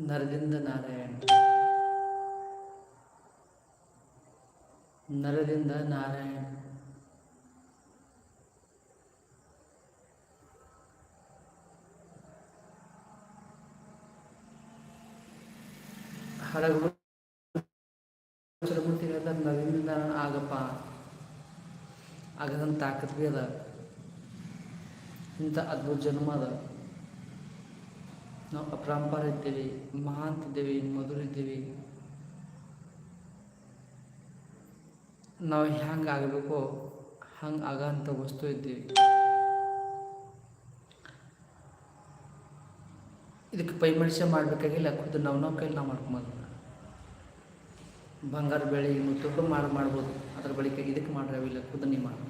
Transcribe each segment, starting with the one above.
ನರದಿಂದ ನಾರಾಯಣ. ನರದಿಂದ ನಾರಾಯಣ. ಹಡಗು ಚರಮೂರ್ತಿ ಹೇಳ್ತಾರೆ ನರದಿಂದ ಆಗಪ್ಪ. ಆಗದಂತ ತಾಕತ್ ಬಿ ಅದ. ಇಂಥ ಅದ್ಭುತ ಜನ್ಮ ಅದ. ನಾವು ಅಪರಂಪರ ಇದ್ದೇವೆ, ಮಹಾಂತ ಇದ್ದೇವೆ, ಮಧುರ ಇದ್ದೀವಿ. ನಾವು ಹೆಂಗೆ ಆಗಬೇಕು, ಹಂಗೆ ಆಗಂಥ ವಸ್ತು ಇದ್ದೀವಿ. ಇದಕ್ಕೆ ಪೈಮಡಿಸ ಮಾಡಬೇಕಾಗಿಲ್ಲ, ಖುದ್ದು ನಾವು ನಾವು ಕೈಲಿ ನಾವು ಮಾಡ್ಕೊಬೋದು. ಬಂಗಾರ ಬೆಳೆ ಮುತ್ತುಕ ಮಾಡಿ ಮಾಡ್ಬೋದು, ಅದ್ರ ಬಳಿಕ ಇದಕ್ಕೆ ಮಾಡ್ರೆ, ಅವಿಲ್ಲ ಖುದ್ದು ನೀವು ಮಾಡಿ.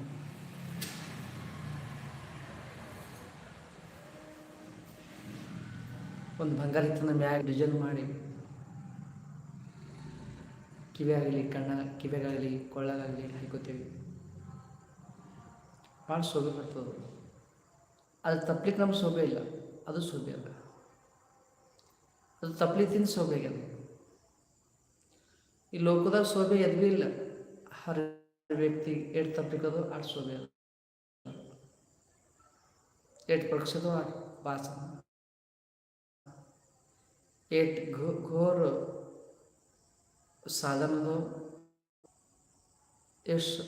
ಒಂದು ಬಂಗಾರ ಇತ್ತಂದ್ರೆ ಮ್ಯಾಗ ಡಿಸೈನ್ ಮಾಡಿ. ಕಿವಿಯಾಗಲಿ, ಕಣ್ಣ ಕಿವಿಗಾಗಲಿ ಕೊಳ್ಳಗಾಗಲಿ ಹಾಕೋತೀವಿ ಭಾಳ ಶೋಭೆ ಬರ್ತದೆ ಅದು. ತಪ್ಲಿಕ್ಕೆ ನಮ್ಗೆ ಶೋಭೆ ಇಲ್ಲ. ಅದು ಶೋಭೆ ಅಲ್ಲ ಅದು ತಪ್ಲಿತ್ತಿನ ಶೋಭೆ ಆಗ್ಯದ. ಈ ಲೋಕದಾಗ ಶೋಭೆ ಎದ್ವಿ ಇಲ್ಲ. ಹರ ವ್ಯಕ್ತಿ ಏಟ್ ತಪ್ಲಿಕ್ಕದು ಆಟ ಶೋಭೆ ಅದ. ಏಟ್ ಪಕ್ಷದ ಆಟ ವಾಸನ ಏಟ್ ಘೋರ ಸಾಧನದು ಎಷ್ಟು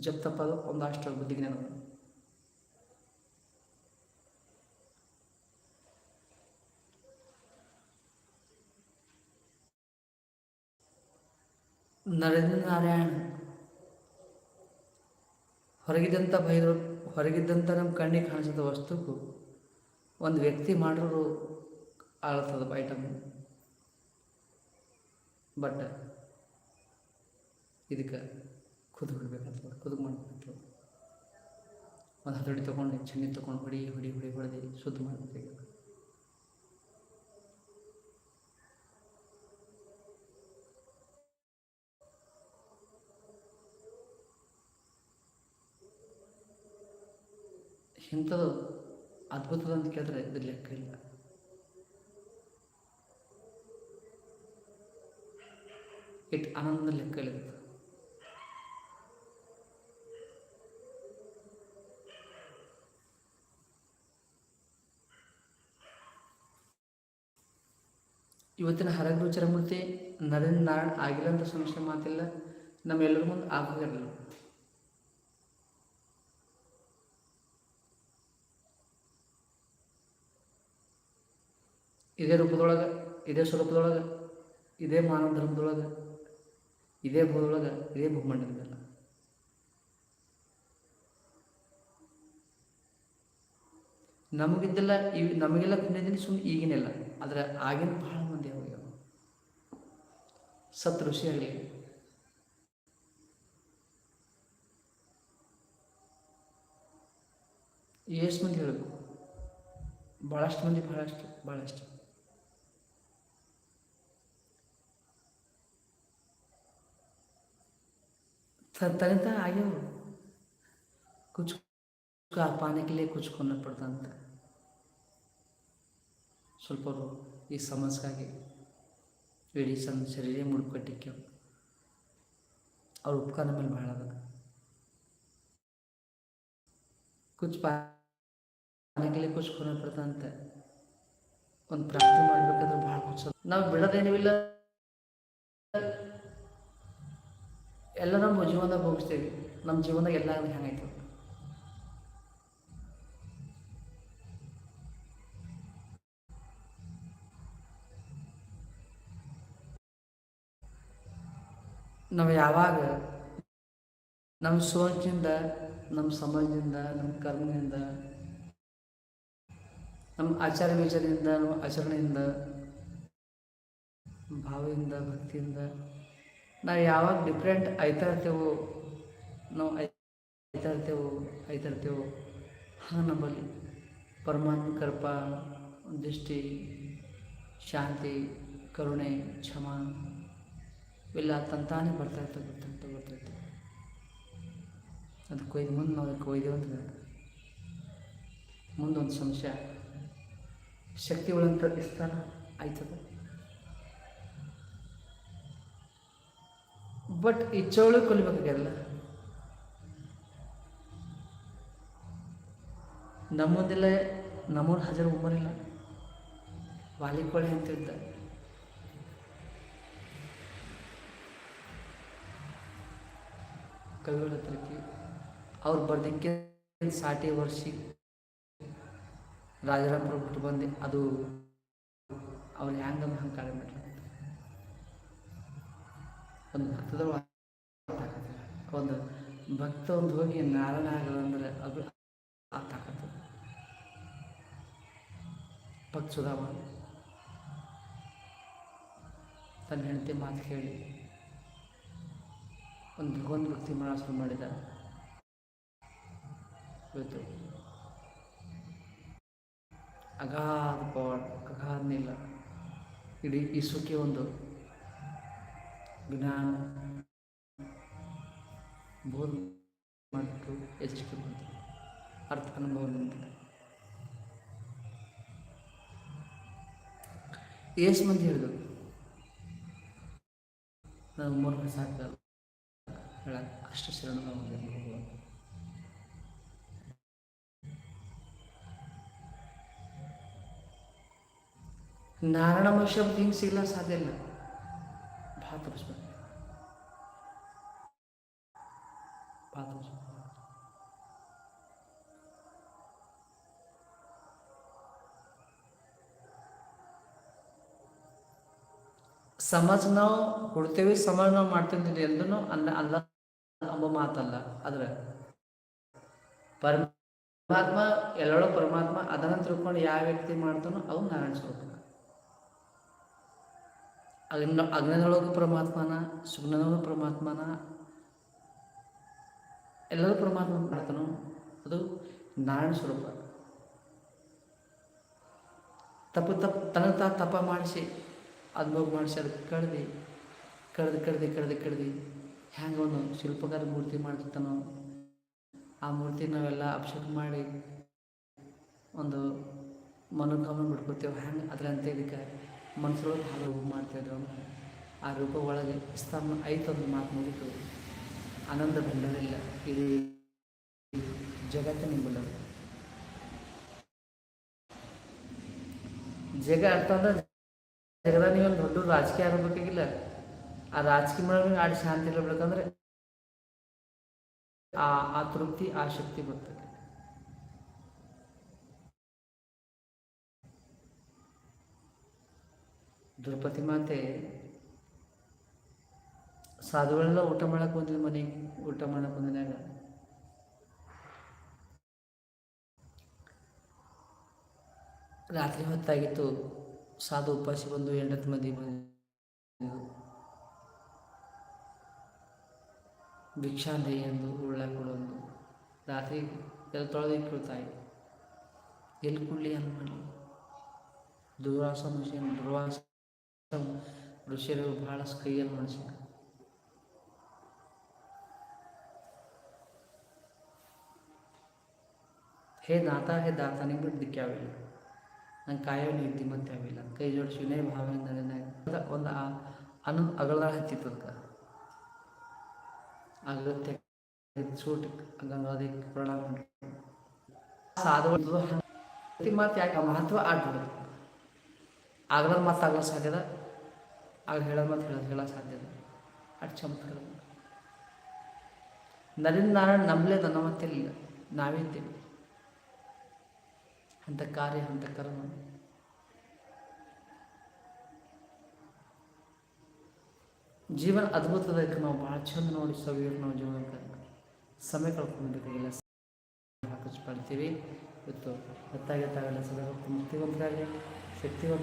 ಜಪ್ತಪ್ಪ ಅದು ಒಂದಷ್ಟು ಬುದ್ಧಿಜ್ಞಾನ ಅದ ನರೇಂದ್ರ ನಾರಾಯಣ ಹೊರಗಿದ್ದಂಥ ಭೈರ ಹೊರಗಿದ್ದಂಥ ನಮ್ಮ ಕಣ್ಣಿಗೆ ಕಾಣಿಸಿದ ವಸ್ತುಕ್ಕೂ ಒಂದು ವ್ಯಕ್ತಿ ಮಾಡೋರು ಆಳ್ತದ ಬೈಟಮ್ ಬಟ್ ಇದಕ್ಕೆ ಕುದು ಬಿಡ್ಬೇಕಾಗ್ತದೆ ಕುದು ಒಂದು ಹತೋಟಿ ತೊಗೊಂಡು ಚೆನ್ನಿ ತೊಗೊಂಡು ಹೊಡಿ ಹೊಡಿ ಹೊಡಿ ಹೊಡೆದು ಶುದ್ಧ ಮಾಡಬೇಕಾಗ್ತದೆ ಇಂಥದ್ದು ಅದ್ಭುತದ ಅಂತ ಕೇಳಿದ್ರೆ ಇದ್ರ ಲೆಕ್ಕ ಇಲ್ಲ. ಇಟ್ ಆನಂದ ಲೆಕ್ಕ ಇವತ್ತಿನ ಹರಗರು ಚರಮೂರ್ತಿ ನರೇಂದ್ರ ನಾರಾಯಣ ಆಗಿಲ್ಲ ಅಂತ ಸಂಶಯ ಮಾತಿಲ್ಲ. ನಮ್ಮೆಲ್ಲರ ಮುಂದೆ ಆಗೋಗಿರಲಿಲ್ಲ ಇದೇ ರೂಪದೊಳಗೆ, ಇದೇ ಸ್ವರೂಪದೊಳಗೆ, ಇದೇ ಮಾನವ ಧರ್ಮದೊಳಗೆ ಇದೇ ಭೂದೊಳಗೆ, ಇದೇ ಭೂಮಂಡಲದಲ್ಲ ನಮಗಿದ್ದೆಲ್ಲ ಇವ್ ನಮಗೆಲ್ಲ ಭಿನ್ನದಿಂದ ಸುಮ್ಮನೆ ಈಗಿನೆಲ್ಲ, ಆದರೆ ಆಗಿನ ಬಹಳ ಮಂದಿ ಹೋಗ್ಯಾವ ಸತ್ ಋಷಿ ಆಗಲಿ. ಎಷ್ಟು ಮಂದಿ ಹೇಳಬೇಕು ಭಾಳಷ್ಟು ಮಂದಿ ಭಾಳಷ್ಟು ಭಾಳಷ್ಟು तगता आगे हो कुछ का पाने के लिए कुछ करना पड़ता ಅಂತ ಸ್ವಲ್ಪ ಈ ಸಮಸ್ಯೆಗೆ ಇಡೀ ಸಣ್ಣ ಶರೀರ ಮುಡ್ಕಟ್ಟಿಕ್ಕೆ ಅವ್ರ ಉಪಕಾರ ಮೇಲೆ ಭಾಳ ಅದ ಕುಚ್ ಪಾನೆ के लिए कुछ करना पड़ता ಅಂತ ಒಂದು ಪ್ರಾರ್ಥನೆ ಮಾಡ್ಬೇಕಾದ್ರೆ ಭಾಳ ಕುಚ ನಾವು ಬಿಡೋದೇನಿಲ್ಲ ಎಲ್ಲ ನಮ್ಮ ಜೀವನದಾಗ ಭೋಗಿಸ್ತೀವಿ ನಮ್ಮ ಜೀವನದಾಗ ಎಲ್ಲ ಹೆಂಗಾಯ್ತು. ನಾವು ಯಾವಾಗ ನಮ್ಮ ಸೋಚಿಂದ, ನಮ್ಮ ಸಮಾಜದಿಂದ, ನಮ್ಮ ಕರ್ಮದಿಂದ, ನಮ್ಮ ಆಚಾರ ವಿಚಾರದಿಂದ, ನಮ್ಮ ಆಚರಣೆಯಿಂದ, ಭಾವದಿಂದ, ಭಕ್ತಿಯಿಂದ ನಾವು ಯಾವಾಗ ಡಿಫ್ರೆಂಟ್ ಆಯ್ತಾ ಇರ್ತೇವೋ ನಾವು ಆಯ್ತಾ ಇರ್ತೇವೋ ಆಯ್ತಾ ಇರ್ತೇವೋ ಹಾಗೆ ನಮ್ಮಲ್ಲಿ ಪರಮಾತ್ಮ ಕೃಪ ದೃಷ್ಟಿ, ಶಾಂತಿ, ಕರುಣೆ, ಕ್ಷಮ, ಇವೆಲ್ಲ ತಂತಾನೆ ಬರ್ತಾ ಇರ್ತವೆ ಬರ್ತಾ ಇರ್ತವೆ ಬರ್ತಾ ಇರ್ತವೆ ಅದಕ್ಕೆ ಒಯ್ದು ಮುಂದೆ ನಾವು ಅದಕ್ಕೆ ಒಯ್ದೇವು ಅಂತ ಮುಂದೊಂದು ಸಂಶಯ. ಶಕ್ತಿ ಒಳಂತ ಸ್ಥಾನ ಆಯ್ತದ? ಬಟ್ ಈ ಚೌಳಿ ಕೊಲಿಬೇಕಾಗ್ಯಲ್ಲ ನಮ್ಮದಿಲ್ಲ ನಮ್ಮೂರ ಹಜಾರ್ ಉಮ್ಮರಿಲ್ಲ ವಾಲಿಕೋಳಿ ಅಂತಿದ್ದ ಕವಿಗಳ ಹತ್ರಕ್ಕೆ ಅವ್ರು ಬರ್ದಿಕ್ಕೆ ಸಾಟಿ ವರ್ಷಿ ರಾಜರಾಮಪುರ ಬಿಟ್ಟು ಬಂದೆ. ಅದು ಅವ್ರು ಹೆಂಗ ಹಂಗೆ ಕಾಳೆ ಒಂದು ಭಕ್ತದ ಒಂದು ಭಕ್ತ ಒಂದು ಹೋಗಿ ನಾರಾಯಣ ಆಗದಂದ್ರೆ ಅದು ತಾಕತ್ತು ಭಕ್ತ ಸುಧಾಮ ತನ್ನ ಹೆಂಡತಿ ಮಾತು ಕೇಳಿ ಒಂದು ಭಗವಂತ ಭಕ್ತಿ ಮಾಡೋ ಶುರು ಮಾಡಿದ. ಇವತ್ತು ಅಗಾಧ ಪವಾಡ ಅಗಾಧ ನೀಲ ಇಡೀ ಸುಖಿ ಒಂದು ಜ್ಞಾನ ಬೋಧ ಮತ್ತು ಹೆಚ್ಚಿಗೆ ಅರ್ಥ ಅನುಭವ ನಿಂತಿದೆ. ಎಷ್ಟು ಮಂದಿ ಹೇಳಿದ್ರು ನಾವು ಮೂರು ಸಾಕಲ್ಲ ಹೇಳಕ್ ಅಷ್ಟು ಶರಣ ನಾರಾಯಣ ಮನುಷ್ಯ ಹಿಂಗೆ ಸಿಗ್ಲ ಸಾಧ್ಯ ಇಲ್ಲ. ಭಾಳ ತಪ್ಪಿಸ್ಬೇಕು ಸಮಾಜ ನಾವು ಕೊಡ್ತೇವೆ, ಸಮಾಜ ನಾವು ಮಾಡ್ತೇವೆ ಎಂದನು ಅಲ್ಲ ಅಲ್ಲ ಎಂಬ ಮಾತಲ್ಲ. ಆದ್ರೆ ಪರಮಾತ್ಮ ಎಲ್ಲರೂ ಪರಮಾತ್ಮ ಅದನ್ನ ತಿಳ್ಕೊಂಡು ಯಾವ ವ್ಯಕ್ತಿ ಮಾಡ್ತಾನೋ ಅವು ನಾರಾಯಣ ಸ್ವರೂಪ. ಅಗ್ನ ಅಗ್ನದೊಳಗೂ ಪರಮಾತ್ಮನ, ಸುಗ್ನದೊಳಗೂ ಪರಮಾತ್ಮನ, ಎಲ್ಲರೂ ಪರಮಾತ್ಮ ಮಾಡ್ತಾನೋ ಅದು ನಾರಾಯಣ ಸ್ವರೂಪ. ತಪ್ಪು ತಪ್ಪು ತನ್ನ ತಾ ತಪ ಮಾಡಿಸಿ ಅದ್ಭೋಗ ಮಾಡಿಸಿ ಅದಕ್ಕೆ ಕಡ್ದು ಕಡ್ದು ಕಡ್ದು ಕಡ್ದು ಕಡ್ದು, ಹ್ಯಾಂಗ ಒಂದು ಶಿಲ್ಪಕಾರ ಮೂರ್ತಿ ಮಾಡ್ತಿರ್ತಾನೋ? ಆ ಮೂರ್ತಿ ನಾವೆಲ್ಲ ಅಭಿಷೇಕ ಮಾಡಿ ಒಂದು ಮನೋಕಾಮನೆ ಬಿಟ್ಕೊಳ್ತೇವೆ ಹ್ಯಾಂಗೆ ಅದರಂತೆ ಇದಕ್ಕೆ ಹಾಲು ರೂಪ ಮಾಡ್ತಿದ್ರು ಆ ರೂಪ ಒಳಗೆ ಸ್ತಂಭ ಐತೊಂದು ಮಾತು ಮುಗಿತು. ಆನಂದ ಬಂದರಿಲ್ಲ ಇಡೀ ಜಗತ್ತಿನ ಬಲ್ಲ ಜಗ ಅರ್ಥ ಅಂದ್ರೆ ಜಗದ ನೀವೊಂದು ದೊಡ್ಡ ರಾಜಕೀಯ ಆಗಬೇಕಾಗಿಲ್ಲ. ಆ ರಾಜಕೀಯ ಮಾಡಿ ಶಾಂತಿ ಇರಬೇಕಂದ್ರೆ ಆ ಆ ತೃಪ್ತಿ, ಆ ಶಕ್ತಿ ಬರ್ತದೆ. ದ್ರೌಪದಿ ಮಾತೆ ಸಾಧುಗಳೆಲ್ಲ ಊಟ ಮಾಡಕ್ಕೆ ಬಂದಿದ್ದು ಮನೆಗೆ ಊಟ ಮಾಡಕ್ಕೆ ಬಂದಿನಾಗ ರಾತ್ರಿ ಹೊತ್ತಾಗಿತ್ತು, ಸಾಧು ಉಪಾಸಿ ಬಂದು ಎಂಟತ್ತು ಮಂದಿ ಬಂದು ಭಿಕ್ಷಾಂದೆ ಎಂದು ಉಳ್ಳ ಕೊಡೋದು ರಾತ್ರಿ ಎಲ್ಲ ತೊಳೆದು ಇಟ್ಕೊಳ್ತಾಯಿ ಎಲ್ಲಿ ಕುಳ್ಳಿ ಅಂತ ದುರ್ವಾಸ ಮನುಷ್ಯನ ದುರ್ವಾಸ ಋಷಿಯರು ಬಹಳಷ್ಟು ಕೈಯಲ್ಲಿ ಮನುಷ್ಯ ಹೇ ದಾತ ಹೇ ದಾತ, ನಿಮ್ಗೆ ಬಿಟ್ಟು ಯಾವಿಲ್ಲ. ನಂಗೆ ಕಾಯೋ ನೀತಿ ಮತ್ತೆ ಯಾವಿಲ್ಲ. ಕೈ ಜೋಡಿಸಿ ವಿನಯ ಭಾವದಿಂದ ನನಗೆ ಒಂದು ಅನು ಅಗಳ ಹತ್ತಿತ್ತು ಅದಕ್ಕೆ. ಅಗತ್ಯ ಸೂಟ್ ಗಂಗಾದಿ ಪ್ರಣಾಮ ಸಾಧು ಮಾತು ಯಾಕೆ ಮಹತ್ವ ಆಡ್ಬಿಡು ಆಗ್ಲದ ಮಾತು ಆಗ್ಲ ಸಾಧ್ಯದ? ಆಗ ಹೇಳೋ ಮತ್ತು ಹೇಳೋದು ಹೇಳೋ ಸಾಧ್ಯದ ಅಷ್ಟು ಚಮತ್ಕಾರ ನರೇಂದ್ರ ನಾರಾಯಣ ನಂಬಲೇ ನನ್ನ ಮತ್ತಿಲ್ಲ ನಾವೇ ಅಂತ ಕಾರ್ಯ, ಅಂತ ಕರ್ಮ. ಜೀವನ ಅದ್ಭುತದಕ್ಕೆ ನಾವು ಭಾಳ ಚಂದ ನೋಡಿ ಸವಿಯರು ನಾವು ಜೀವನಕ್ಕೆ. ಸಮಯ ಕಳ್ಕೊಂಡ್ಬೇಕಾಗಿಲ್ಲ ಎಲ್ಲ ಮಾಡ್ತೀವಿ ಇವತ್ತು ಹೊತ್ತಾಗಿ ತಾವೆಲ್ಲ ಸದಾ ಮುಕ್ತಿವಂತರಾಗಿ ಶಕ್ತಿವಂತ